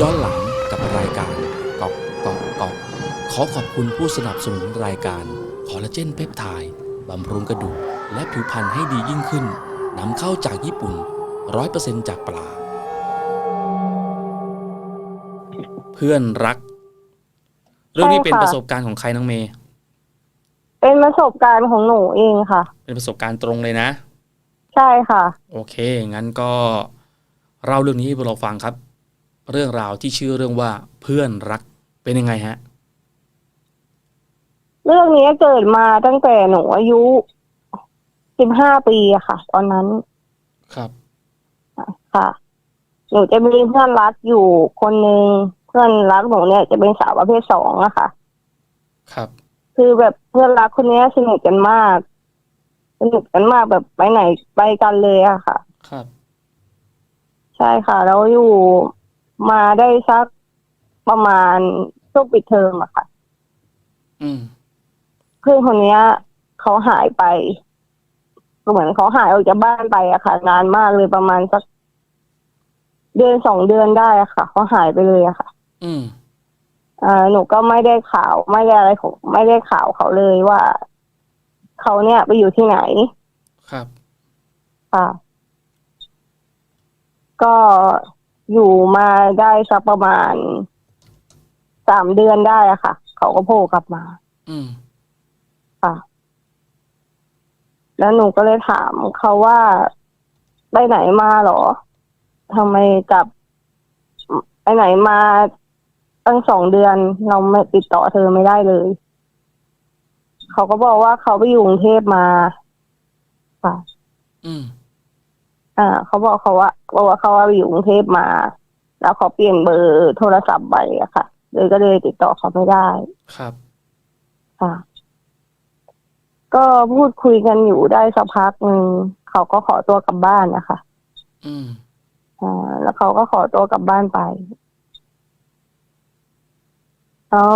ย้อนหลังกับรายการกอกกอกกอกขอขอบคุณผู้สนับสนุนรายการคอลลาเจนเปปไทด์บำรุงกระดูกและผิวพรรณให้ดียิ่งขึ้นนำเข้าจากญี่ปุ่น 100%จากปลา เพื่อนรัก เรื่องนี้เป็นใช่ค่ะประสบการณ์ของใครน้องเมย์เป็นประสบการณ์ของหนูเองค่ะ เป็นประสบการณ์ตรงเลยนะ ใช่ค่ะ โอเค งั้นก็เล่าเรื่องนี้ให้พวกเราฟังครับ เรื่องราวที่ชื่อเรื่องว่าเพื่อนรักเป็นยังไงฮะ เรื่องนี้เกิดมาตั้งแต่หนูอายุสิบห้าปีอะค่ะ ตอนนั้นครับค่ะ หนูจะมีเพื่อนรักอยู่คนหนึ่งเพื่อนรักหนูเนี่ยจะเป็นสาวประเภทสองอะค่ะ ครับ คือแบบเพื่อนรักคนนี้สนิทกันมากสนิทกันมากแบบไปไหนไปกันเลยอะค่ะ ครับ ใช่ค่ะ แล้วอยู่ มาได้สักประมาณช่วงปิดเทอมอะค่ะ อืม เพื่อนคนเนี้ยเขาหายไปเหมือนเขาหายออกจากบ้านไปอะค่ะ นานมากเลยประมาณสักเดือนสองเดือนได้อะค่ะเขาหายไปเลยอะค่ะ อืมอ่าหนูก็ไม่ได้ข่าวไม่ได้อะไรของไม่ได้ข่าวเขาเลยว่าเขาเนี่ยไปอยู่ที่ไหนครับ ค่ะ ก็ อยู่มาได้สักประมาณสามเดือนได้อะค่ะ เขาก็โผล่กลับมา อืม ค่ะ แล้วหนูก็เลยถามเขาว่าไปไหนมาเหรอทำไมกลับไปไหนมาตั้งสองเดือนเราไม่ติดต่อเธอไม่ได้เลย เขาก็บอกว่าเขาไปอยู่กรุงเทพมาค่ะ อืม อ่าเขาบอกเขาว่าบอกว่าเขาว่าไปอยู่กรุงเทพมา แล้วเขาเปลี่ยนเบอร์โทรศัพท์ไปอะค่ะ เลยก็เลยติดต่อเขาไม่ได้ครับ ค่ะ ก็พูดคุยกันอยู่ได้สักพักหนึ่งเขาก็ขอตัวกลับบ้านนะคะอืมอ่าแล้วเขาก็ขอตัวกลับบ้านไปแล้ว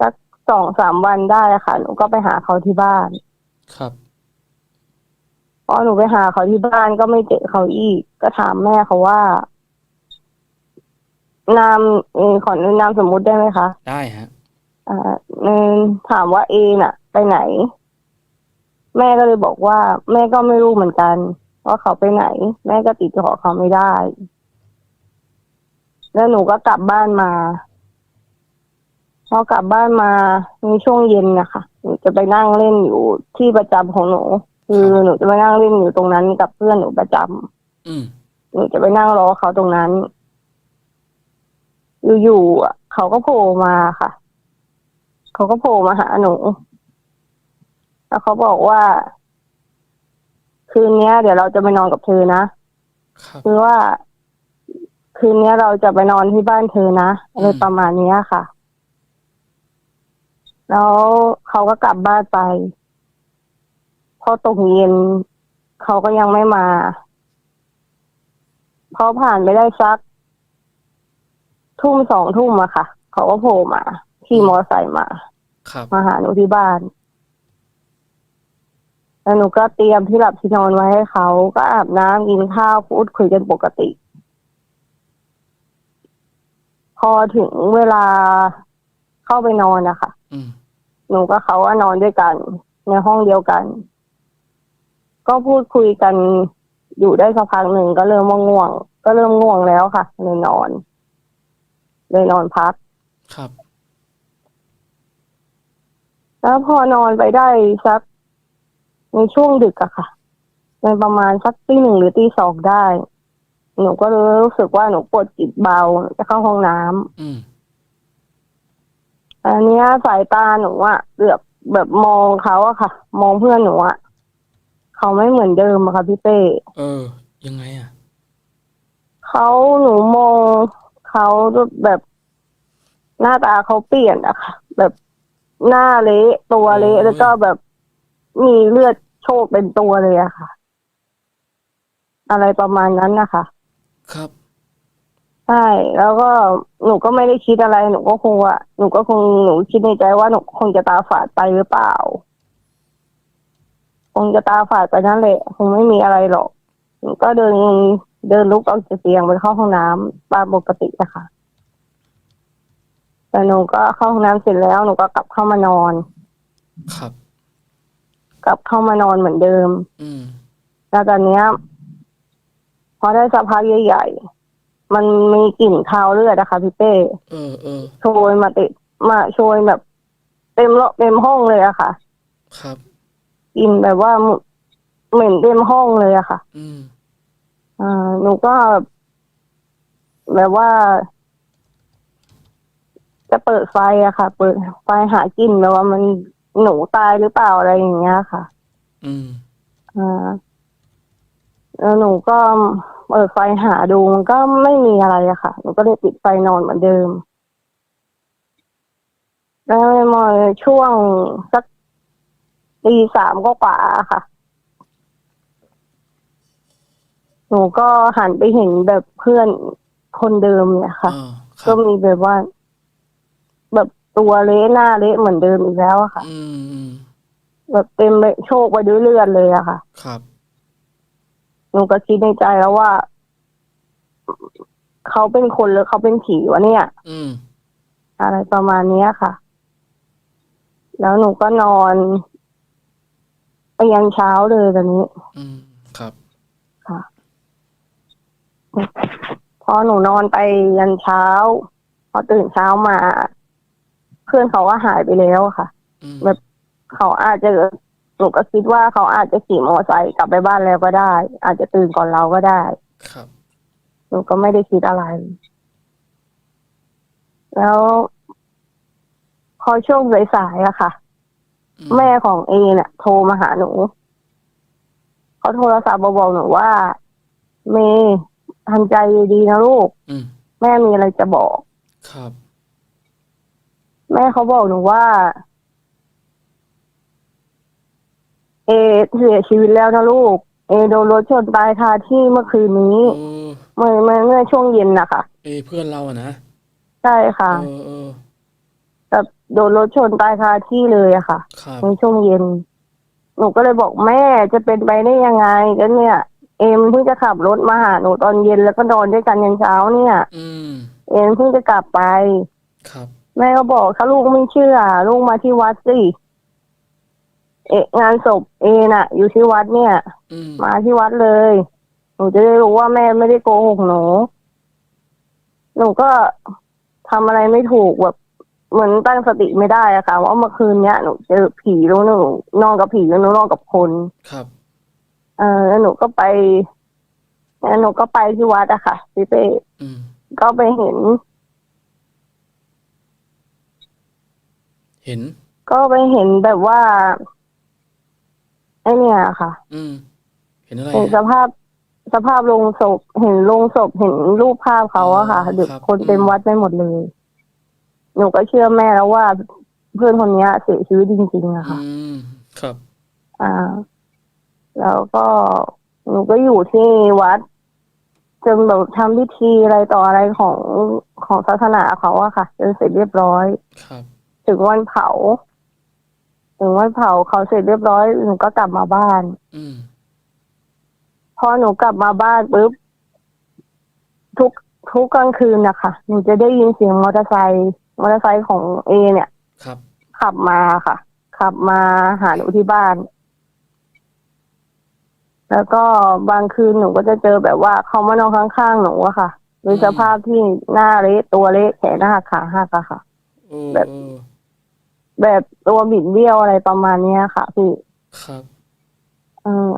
สักสองสามวันได้อะค่ะ หนูก็ไปหาเขาที่บ้าน ครับ พอหนูไปหาเขาที่บ้านก็ไม่เจอเขาอีก ก็ถามแม่เขาว่า นามเออขอนามสมมุติได้ไหมคะ ได้ฮะ อ่าเนนถามว่าเอน่ะ ไปไหน แม่ก็เลยบอกว่า แม่ก็ไม่รู้เหมือนกันว่าเขาไปไหน แม่ก็ติดต่อเขาไม่ได้ แล้วหนูก็กลับบ้านมาพอกลับบ้านมาในช่วงเย็นนะคะหนูจะไปนั่งเล่นอยู่ที่ประจำของหนู คือหนูจะไปนั่งเล่นอยู่ตรงนั้นกับเพื่อนหนูประจำอืม หนูจะไปนั่งรอเขาตรงนั้น อยู่ๆอะเขาก็โผล่มาค่ะ เขาก็โผล่มาหาหนู แล้วเขาบอกว่า คืนเนี้ย เดี๋ยวเราจะไปนอนกับเธอนะ ครับ คือว่า คืนเนี้ยเราจะไปนอนที่บ้านเธอนะอะไรประมาณเนี้ยค่ะ แล้วเขาก็กลับบ้านไป พอตกเย็นเขาก็ยังไม่มาพอผ่านไปได้สัก ทุ่มสองทุ่มอะค่ะ เขาก็โผล่มาขี่มอไซค์มา ครับ มาหาหนูที่บ้าน แล้วหนูก็เตรียมที่หลับที่นอนไว้ให้เขาก็อาบน้ำกินข้าวพูดคุยกันปกติ พอถึงเวลาเข้าไปนอนนะคะอืม หนูกับเขาว่านอนด้วยกัน ในห้องเดียวกัน ก็พูดคุยกันอยู่ได้สักพักหนึ่งก็เริ่มว่าง่วง ก็เริ่มง่วงแล้วค่ะเลยนอน เลยนอนพัก ครับ แล้วพอนอนไปได้สักในช่วงดึกอะค่ะ ในประมาณสักตีหนึ่งหรือตีสองได้ หนูก็รู้สึกว่าหนูปวดจิตเบาหนูจะเข้าห้องน้ำอืม อันเนี้ยสายตาหนูอะเหลือบแบบมองเขาอะค่ะ มองเพื่อนหนูอะ เขาไม่เหมือนเดิมอะค่ะพี่เป้เออ ยังไงอะ เขาหนูมองเขาแบบหน้าตาเขาเปลี่ยนอะค่ะ แบบหน้าเละตัวเละโอ้ย แล้วก็แบบมีเลือดโชกเป็นตัวเลยอะค่ะ อะไรประมาณนั้นนะคะครับ ใช่แล้วก็หนูก็ไม่ได้คิดอะไรหนูก็คงว่าหนูก็คงหนูคิดในใจว่าหนูคงจะตาฝาดไปหรือเปล่าค งจะตาฝาดไปนั่นแหละคงไม่มีอะไรหรอกหนูก็เดินเดินลุกออกจากเตียงไปเข้าห้องน้ำตามปกติอะค่ะแต่หนูก็เข้าห้องน้ำเสร็จแล้วหนูก็กลับเข้ามานอน ครับ กลับเข้ามานอนเหมือนเดิม อืมแล้วตอนเนี้ย พอได้สักพักใหญ่ๆมันมีกลิ่นคาวเลือดอะค่ะพี่เป้เออเออโชยมาติดมาโชยแบบ เต็มละเต็มห้องเลยอะค่ะ ครับ กลิ่นแบบว่าเหม็นเต็มห้องเลยอะค่ะ อืม อ่าหนูก็ แบบว่า จะเปิดไฟอะค่ะ เปิดไฟหากินแบบว่ามันหนูตายหรือเปล่าอะไรอย่างเงี้ยค่ะ อืม อ่าแล้วหนูก็เปิดไฟหาดูมันก็ไม่มีอะไรอะค่ะ หนูก็เลยปิดไฟนอนเหมือนเดิม แล้วมาช่วงสัก ตีสามก็กว่าๆค่ะ หนูก็หันไปเห็นแบบเพื่อนคนเดิมเนี่ยค่ะ อ่าคก็รับมีแบบว่า แบบตัวเละหน้าเละเหมือนเดิมอีกแล้วอะค่ะ อืมอืมแบบเต็มไปโชคไปด้วยเลือดเลยอะค่ะ ครับ หนูก็คิดในใจแล้วว่า เขาเป็นคนหรือเขาเป็นผีวะเนี่ย อืมอะไรประมาณเนี้ยค่ะ แล้วหนูก็นอนไป ยันเช้าเลยตอนนี้ อืมครับ ค่ะ พอหนูนอนไปยันเช้า พอตื่นเช้ามา เพื่อนเขาก็หายไปแล้วค่ะ อืมแบบเขาอาจจะหนูก็คิดว่าเขาอาจจะขี่มอเตอร์ไซค์กลับไปบ้านแล้วก็ได้ อาจจะตื่นก่อนเราก็ได้ครับ หนูก็ไม่ได้คิดอะไร แล้ว พอช่วงสายๆอะค่ะอื แม่ของเอเนี่ยโทรมาหาหนูเขาโทรศัพท์มาบอกหนูว่า เมย์ทำใจดีๆนะลูกอืมแม่มีอะไรจะบอก ครับ แม่เขาบอกหนูว่า เอเสียชีวิตแล้วนะลูก เอโดนรถชนตายคาที่เมื่อคืนนี้เออเมื่อเมื่อเมื่อช่วงเย็นนะคะเอยเพื่อนเราอะนะใช่ค่ะ เออเออแบบ โดนรถชนตายคาที่เลยอะค่ะ ครับในช่วงเย็น หนูก็เลยบอกแม่จะเป็นไปได้ยังไงก็เนี่ย เอ็มเพิ่งจะขับรถมาหาหนูตอนเย็นแล้วก็นอนด้วยกันยันเช้าเนี่ย อืมเอ็มเพิ่งจะกลับไป ครับ แม่ก็บอกถ้าลูกไม่เชื่อ ลูกมาที่วัดสิเอะงานศพเอน่ะ อยู่ที่วัดเนี่ย อืมมาที่วัดเลย หนูจะได้รู้ว่าแม่ไม่ได้โกหกหนู หนูก็ทำอะไรไม่ถูกแบบ เหมือนตั้งสติไม่ได้อะค่ะว่าเมื่อคืนเนี้ยหนูเจอผีแล้วหนูนอนกับผีแล้วหนูนอนกับคน ครับ เออแล้วหนูก็ไปแล้วหนูก็ไปที่วัดอะค่ะพี่เป้อืม ก็ไปเห็น เห็น ก็ไปเห็นแบบว่าไอเนี่ยค่ะ อืม เห็นอะไรเห็นสอะ ภาพสภาพโลงศพ เห็นโลงศพเห็นรูปภาพเขาอะค่ะอ๋อเด็กครับคนเต็มอืม วัดไปหมดเลย หนูก็เชื่อแม่แล้วว่าเพื่อนคนเนี้ยเสียชีวิตจริงๆอะค่ะ อืมครับอ่า แล้วก็หนูก็อยู่ที่วัด จนแบบทำพิธีอะไรต่ออะไรของของศาสนาเขาอะค่ะจนเสร็จเรียบร้อย ครับถึงวันเผา ถึงวันเผาเขาเสร็จเรียบร้อยหนูก็กลับมาบ้าน อืมพอหนูกลับมาบ้านปุ๊บทุกทุกกลางคืนนะคะหนูจะได้ยินเสียงมอเตอร์ไซค์ มอเตอร์ไซค์ของเอเนี่ย ครับ ขับมาค่ะ ขับมาหาหนูที่บ้าน แล้วก็บางคืนหนูก็จะเจอแบบว่าเขามานอนข้างๆหนูอะค่ะในสภาพที่หน้าเละตัวเละแขนหักขาหักอะค่ะ โอ้แบบเออแบบตัวบิดเบี้ยวอะไรประมาณเนี้ยค่ะพี่ครับ เออ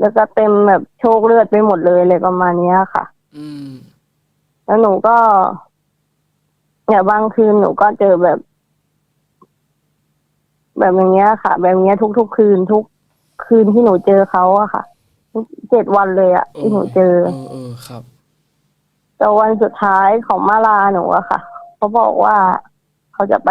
แล้วก็เต็มแบบโชคเลือดไปหมดเลยอะไรประมาณเนี้ยค่ะ อืม แล้วหนูก็ เนี่ยบางคืนหนูก็เจอแบบ แบบอย่างเงี้ยค่ะ แบบเนี้ยทุกๆคืนทุกคืนที่หนูเจอเขาอะค่ะทุกเจ็ดวันเลยอะที่หนูเจอเออเออครับแต่วันสุดท้ายเขามาลาหนูอะค่ะเขาบอกว่าเขาจะไป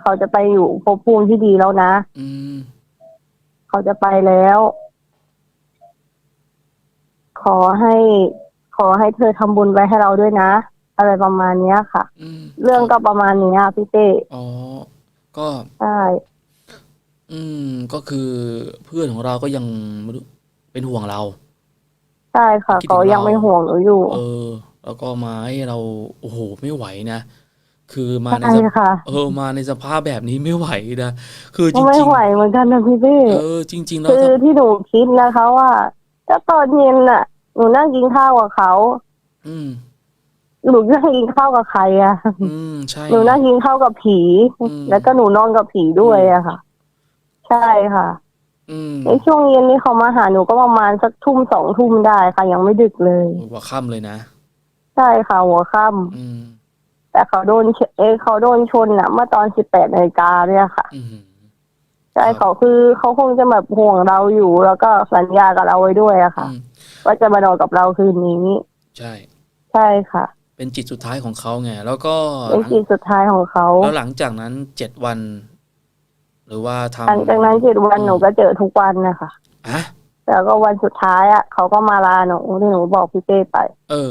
เขาจะไปอยู่ภพภูมิที่ดีแล้วนะ อืมเขาจะไปแล้ว ขอให้ ขอให้เธอทำบุญไว้ให้เราด้วยนะ อะไรประมาณเนี้ยค่ะ อืมเรื่องก็ประมาณนี้อะพี่เต้อ๋อ ก็ ใช่อืม ก็คือเพื่อนของเราก็ยังไม่รู้เป็นห่วงเราใใช่ค่ะคิดถึงเขายังเรา เป็นห่วงหนูอยู่เออ แล้วก็มาให้เรา โอ้โห ไม่ไหวนะ คือมาในใช่สภค่ะเออ มาในสภาพแบบนี้ไม่ไหวนะ คือจริไม่งไหวเหมือนกันนะพี่พี่ๆเออ จริง ๆ แล้วคือถ้าที่หนูคิดนะคะว่าถ้าตอนเย็นน่ะ หนูนั่งกินข้าวกับเขา อืม หนูนั่งกินข้าวกับใครอะอืมใช่หนูนั่งกินข้าวกับผีอืมแล้วก็หนูนอนกับผีด้วยอะค่ะ ใช่ค่ะอืมในช่วงเย็นที่เขามาหาหนูก็ประมาณสักทุ่มสองทุ่มได้ค่ะ ยังไม่ดึกเลยโอ้ยหัวค่ำเลยนะ ใช่ค่ะ หัวค่ำอืมแต่เขาโดนเชเอยเขาโดนชนอะเมื่อตอนสิบแปดนาฬิกาเนี่ยค่ะอืมใช่ครับเขาคือเขาคงจะแบบห่วงเราอยู่ แล้วก็สัญญากับเราไว้ด้วยอะค่ะอืมว่าจะมานอนกับเราคืนนี้ ใช่ ใช่ค่ะ เป็นจิตสุดท้ายของเขาไงแล้วก็เป็นจิตสุดท้ายของเขาแล้วหลังจากนั้นเจ็ดวัน หรือว่าทำหลังจากนั้นเจ็ดวันหนูก็เจอทุกวันนะคะอะแล้วก็วันสุดท้ายอะเขาก็มาลาหนูที่หนูบอกพี่เต้ไป เออ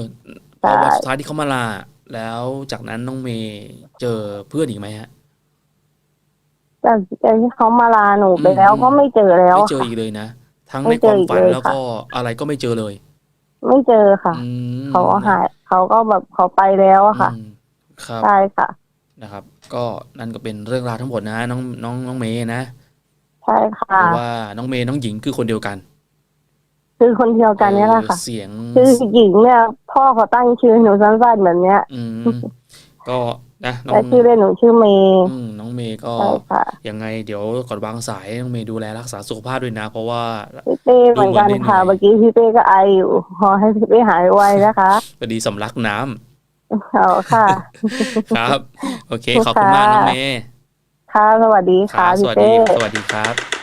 ใช่พอวันสุดท้ายที่เขามาลา แล้วจากนั้นน้องเมย์เจอเพื่อนอีกไหมฮะแต่แต่ที่เขามาลาหนูไปอืมแล้วก็ไม่เจอแล้วไม่เจอค่ะอีกเลยนะทั้งไม่ในความฝันเจออีกเลยแล้วก็อะไรก็ไม่เจอเลย ไม่เจอค่ะอืมเขาหายเขาก็แบบเขาไปแล้วอะค่ะ อืมครับ ใช่ค่ะ นะครับ ก็นั่นก็เป็นเรื่องราวทั้งหมดนะน้องน้องน้องเมย์นะใช่ค่ะหรือว่าน้องเมย์น้องหญิงคือคนเดียวกันคือคนเดียวกันเนี่ยแหละค่ะ เออเสียง คือหญิงเนี่ย พ่อเขาตั้งชื่อให้หนูสั้นๆแบบเนี้ย อืม ก็ นะน้อแต่งชื่อเล่นหนูชื่อเมย์อืมน้องเมย์ก็ใช่ค่ะยังไงเดี๋ยวก่อนวางสายน้องเมย์ดูแลรักษาสุขภาพด้วยนะ เพราะว่า พี่เต้เหมือนกันค่ะดูเหมือนเหนื่อยเมื่อกี้พี่เต้ก็ไออยู่ขอให้พี่เต้หายไวนะคะพอดีสำลักน้ำเอาค่ะ ครับ โอเคขอบคุณมากน้องเมย์ค่ะสวัสดีคค่ะรับสพี่วัสเต้ดีสวัสดีครับ